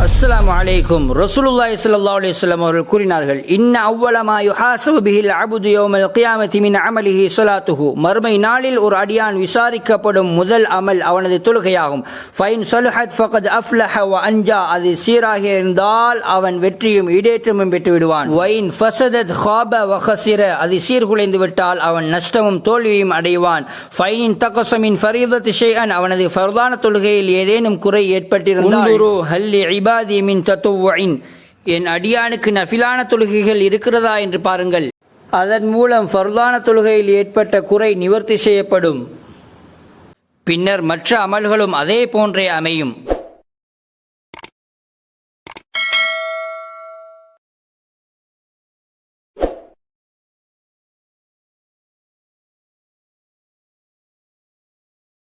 আর அஸ்ஸலாமு அலைக்கும். ரசூலுல்லாஹி ஸல்லல்லாஹு அலைஹி வஸல்லம் அவர்கள் கூறினார்கள் இன்ன அவ்வள மா யுஹாசபு பிஹில் அபுது யௌமல் கியாமத்தி மின் அமலிஹி ஸலாத்துஹு. மறுமை நாளில் ஒரு அடியான் விசாரிக்கப்படும் முதல் அமல் அவனது தொழுகையாகும். ஃபைன் சலுஹத் ஃபகத் அஃப்லஹ வ அன்ஜா. அது சீராக இருந்தால் அவன் வெற்றியும் இடேற்றமும் பெற்று விடுவான். வைன் ஃபசதத் ஹாப வ ஹசிர. அது சீர்குலைந்து விட்டால் அவன் நஷ்டமும் தோல்வியும் அடைவான். ஃபைனின் தகசமின் ஃபரீதத் ஷைஅன். அவனது ஃபர்தான தொழுகையில் ஏதேனும் குறை ஏற்பட்டிருந்தால் ஹல்லி இபாதி மின் தத்துவின் என் அடியானுக்கு நஃபிலான தொழுகைகள் இருக்கிறதா என்று பாருங்கள். அதன் மூலம் ஃபர்தான தொழுகையில் ஏற்பட்ட குறை நிவர்த்தி செய்யப்படும். பின்னர் மற்ற அமல்களும் அதே போன்றே அமையும்.